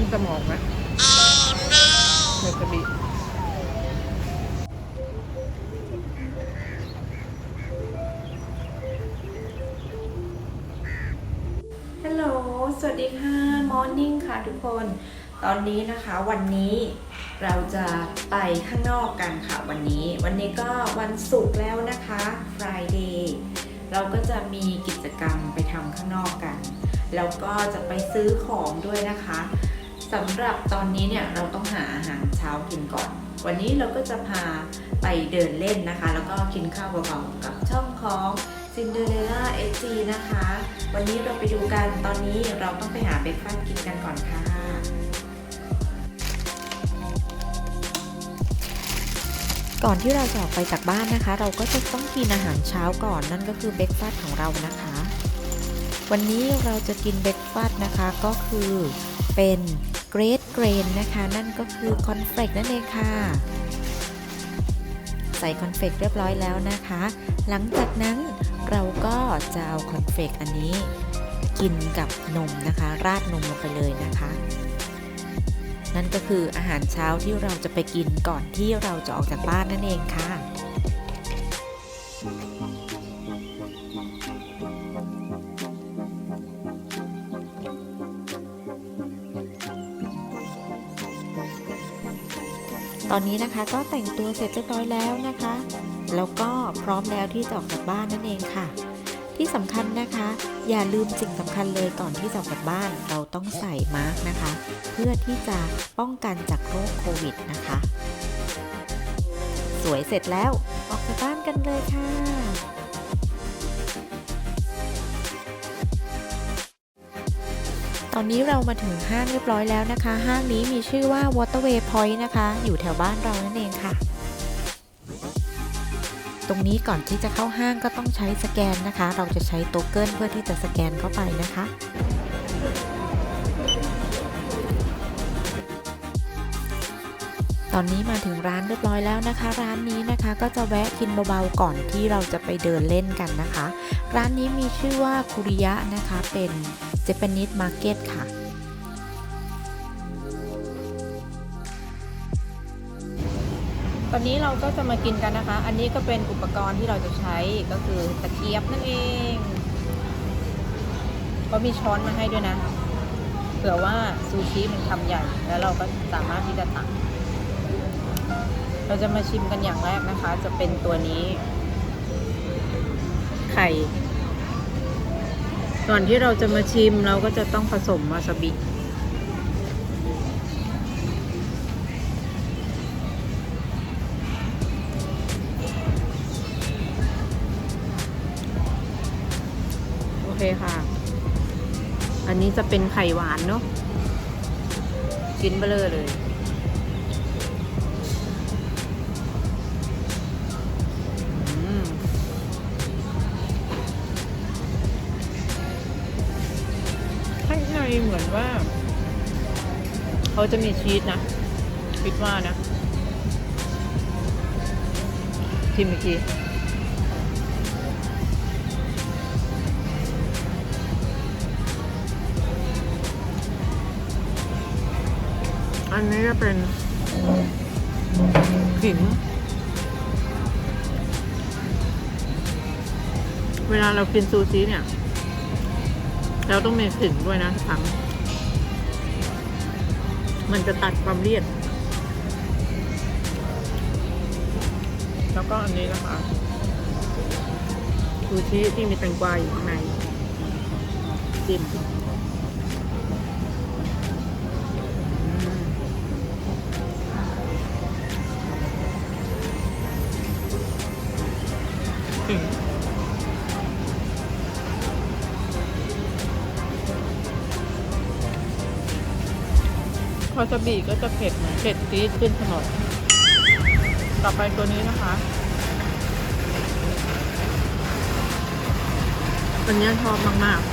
ขึ้นสมองไหมเดี๋ยวจะบีฮัลโหล สวัสดีค่ะ มอร์นิ่งค่ะทุกคน ตอนนี้นะคะวันนี้เราจะไปข้างนอกกันค่ะวันนี้ วันนี้ก็วันศุกร์แล้วนะคะ Friday เราก็จะมีกิจกรรมไปทำข้างนอกกัน แล้วก็จะไปซื้อของด้วยนะคะ สำหรับตอนนี้เนี่ยเราต้องหาอาหารเช้ากินก่อน วันนี้เราก็จะพาไปเดินเล่นนะคะ แล้วก็กินข้าวเบาๆกับช่องของซินเดอเรลล่าเอจีนะคะ วันนี้เราไปดูกันตอนนี้เราต้องไปหาเบรกฟาสต์กินกันก่อนค่ะก่อนที่เราจะออกไปจากบ้านนะคะ เราก็จะต้องกินอาหารเช้าก่อนนั่นก็คือเบรกฟาสต์ของเรานะคะ วันนี้เราจะกินเบรกฟาสต์นะคะก็คือเป็น เกรดเกรนนะคะ นั่นก็คือคอนเฟลกนั่นเองค่ะ ใส่คอนเฟลกเรียบร้อยแล้วนะคะ หลังจากนั้นเราก็จะเอาคอนเฟลกอันนี้ กินกับนมนะคะ ราดนมลงไปเลยนะคะ นั่นก็คืออาหารเช้าที่เราจะไปกินก่อนที่เราจะออกจากบ้านนั่นเองค่ะ ตอนนี้นะคะก็แต่งตัวเสร็จเรียบร้อยแล้วนะคะ แล้วก็พร้อมแล้วที่จะออกจากบ้านนั่นเองค่ะ ที่สำคัญนะคะ อย่าลืมสิ่งสำคัญเลยก่อนที่จะออกจากบ้าน เราต้องใส่มาร์กนะคะ เพื่อที่จะป้องกันจากโรคโควิดนะคะ สวยเสร็จแล้วออกจากบ้านกันเลยค่ะ อนนี้เรามาถึงห้างเรียบร้อยแล้วนะคะ ห้างนี้มีชื่อว่า Waterway Point นะคะ อยู่แถวบ้านเรานั่นเองค่ะ ตรงนี้ก่อนที่จะเข้าห้างก็ต้องใช้สแกนนะคะ เราจะใช้โตเกิลเพื่อที่จะสแกนเข้าไปนะคะ ตอนนี้มาถึงร้านเรียบร้อยแล้วนะคะ ร้านนี้นะคะก็จะแวะกินเบาๆก่อนที่เราจะไปเดินเล่นกันนะคะ ร้านนี้มีชื่อว่าคุริยะนะคะเป็น Japanese Market ค่ะตอนนี้เราก็จะมากินกันนะคะ อันนี้ก็เป็นอุปกรณ์ที่เราจะใช้ก็คือตะเกียบนั่นเอง ก็มีช้อนมาให้ด้วยนะ เผื่อว่าซูชิมันคำใหญ่ แล้วเราก็สามารถที่จะตัก เราจะมาชิมกันอย่างแรกนะคะ จะเป็นตัวนี้ ไข่ ก่อนที่เราจะมาชิมเราก็จะต้องผสมวาซาบิโอเคค่ะ อันนี้จะเป็นไข่หวานเนาะกินเบลอเลย เหมือนว่า เขาจะมีชีสนะ คิดว่านะชิมอีกทีอันนี้จะเป็นขิง เวลาเรากินซูชิเนี่ย แล้วต้องมีขิงด้วยนะทั้งมันจะตัดความเลี่ยน แล้วก็อันนี้นะคะคือชีสที่มีแตงกวาอยู่ข้างในจิ้ม วาซาบิก็จะเผ็ดเหมือนเผ็ดตี๊ดขึ้นถนนต่อไปตัวนี้นะคะอันนี้ชอบมากๆ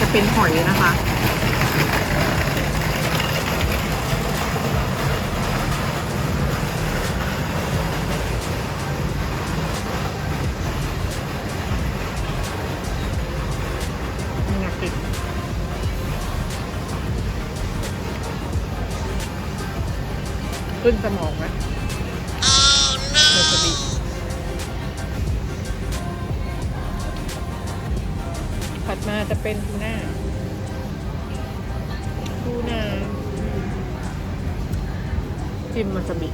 จะเป็นหอยนะคะ ขึ้นสมองไหมวาซาบิผัดมาจะเป็นทูน่าทูน่าจิ้มวาซาบิ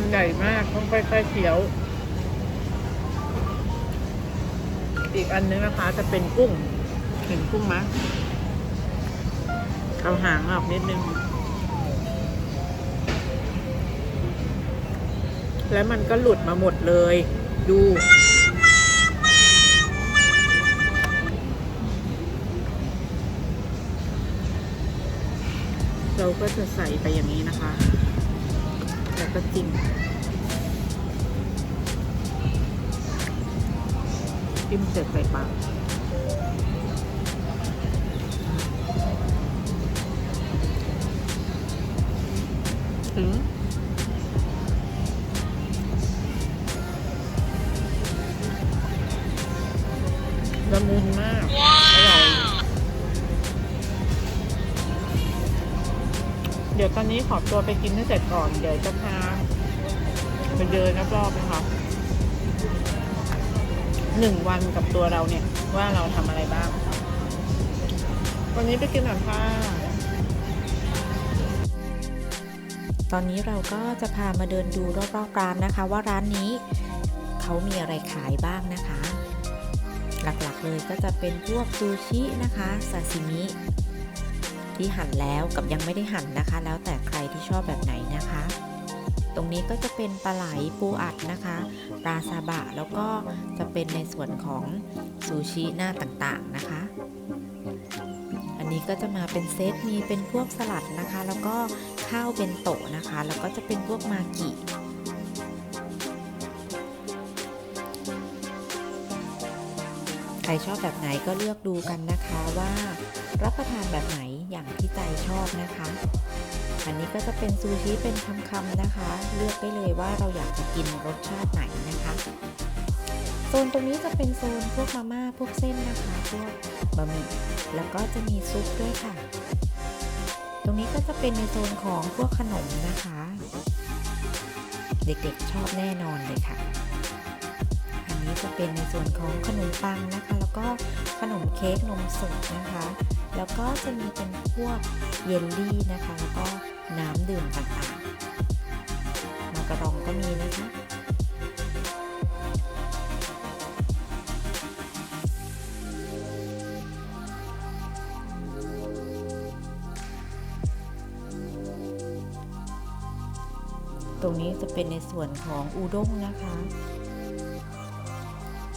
ำใหญ่มาก ต้องค่อยๆเคี้ยว อีกอันนึงนะคะ จะเป็นกุ้ง เห็นกุ้งไหมเอาหางออกนิดนึง แล้วมันก็หลุดมาหมดเลย ดูเราก็จะใส่ไปอย่างนี้นะคะ ก็จิ้มจิ้มเสร็จใส่ปากถึงละมุนมากอร่อยเดี๋ยวตอนนี้ขอตัวไปกินให้เสร็จก่อน เดี๋ยวจะพา ไปเดินรอบๆนะคะหนึ่งวันกับตัวเราเนี่ย ว่าเราทำอะไรบ้าง วันนี้ไปกินหน่อยค่ะตอนนี้เราก็จะพามาเดินดูรอบๆร้านนะคะ ว่าร้านนี้เขามีอะไรขายบ้างนะคะ หลักๆเลยก็จะเป็นพวกซูชินะคะซาซิมิที่หั่นแล้วกับยังไม่ได้หั่นนะคะ แล้วแต่ใครที่ชอบแบบไหนนะคะ ตรงนี้ก็จะเป็นปลาไหลปูอัดนะคะ ปลาซาบะแล้วก็จะเป็นในส่วนของซูชิหน้าต่างๆนะคะ อันนี้ก็จะมาเป็นเซตมีเป็นพวกสลัดนะคะ แล้วก็ข้าวเบนโตะนะคะ แล้วก็จะเป็นพวกมากิใครชอบแบบไหนก็เลือกดูกันนะคะว่ารับประทานแบบไหนอย่างที่ใจชอบนะคะ อันนี้ก็จะเป็นซูชิเป็นคำๆนะคะ เลือกได้เลยว่าเราอยากจะกินรสชาติไหนนะคะ โซนตรงนี้จะเป็นโซนพวกมาม่าพวกเส้นนะคะ พวกบะหมี่แล้วก็จะมีซุปด้วยค่ะ ตรงนี้ก็จะเป็นในโซนของพวกขนมนะคะ เด็กๆชอบแน่นอนเลยค่ะ อันนี้จะเป็นในส่วนของขนมปังนะคะ แล้วก็ขนมเค้กนมสดนะคะแล้วก็จะมีเป็นพวกเยลลี่นะคะ แล้วก็ น้ำดื่มต่างๆมากระรองก็มีนะคะตรงนี้จะเป็นในส่วนของอูด้งนะคะ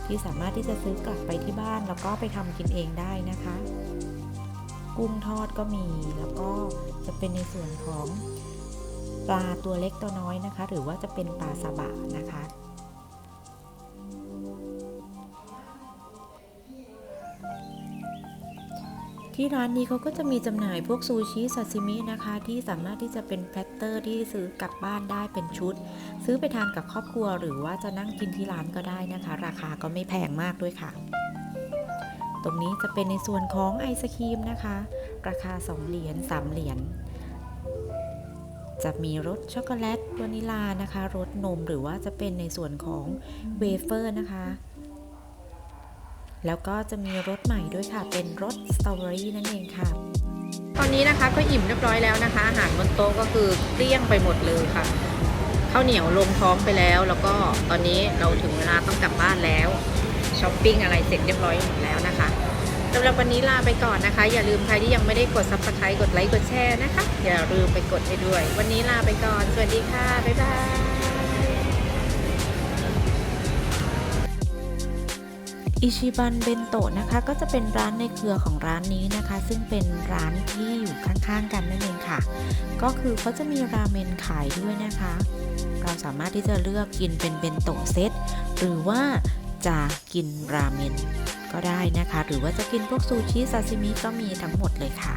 ที่สามารถที่จะซื้อกลับไปที่บ้านแล้วก็ไปทำกินเองได้นะคะ กุ้งทอดก็มี แล้วก็จะเป็นในส่วนของปลาตัวเล็กตัวน้อยนะคะ หรือว่าจะเป็นปลาซาบะนะคะ ที่ร้านนี้เขาก็จะมีจำหน่ายพวกซูชิซาซิมินะคะ ที่สามารถที่จะเป็นแพตเตอร์ที่ซื้อกลับบ้านได้เป็นชุด ซื้อไปทานกับครอบครัวหรือว่าจะนั่งกินที่ร้านก็ได้นะคะ ราคาก็ไม่แพงมากด้วยค่ะ ตรงนี้จะเป็นในส่วนของไอศครีมนะคะ ราคา 2 เหรียญ3เหรียญจะมีรสช็อกโกแลตวานิลานะคะรสนมหรือว่าจะเป็นในส่วนของเวเฟอร์นะคะ แล้วก็จะมีรสใหม่ด้วยค่ะ เป็นรสสตรอเบอรี่นั่นเองค่ะ ตอนนี้นะคะก็อิ่มเรียบร้อยแล้วนะคะ อาหารบนโต๊ะก็คือเกลี้ยงไปหมดเลยค่ะข้าวเหนียวลงท้องไปแล้ว แล้วก็ตอนนี้เราถึงเวลาต้องกลับบ้านแล้ว ช้อปปิ้งอะไรเสร็จเรียบร้อยหมดแล้วนะคะสำหรับวันนี้ลาไปก่อนนะคะ อย่าลืมใครที่ยังไม่ได้กด subscribe กดไลค์กดแชร์นะคะ อย่าลืมไปกดให้ด้วย วันนี้ลาไปก่อน สวัสดีค่ะ บ๊ายบายอิชิบันเบนโตะนะคะก็จะเป็นร้านในเครือของร้านนี้นะคะ ซึ่งเป็นร้านที่อยู่ข้างๆกันนั่นเองค่ะ ก็คือเขาจะมีราเมนขายด้วยนะคะ เราสามารถที่จะเลือกกินเป็นเบนโตะเซตหรือว่า จะกินราเมนก็ได้นะคะ หรือว่าจะกินพวกซูชิซาซิมิก็มีทั้งหมดเลยค่ะ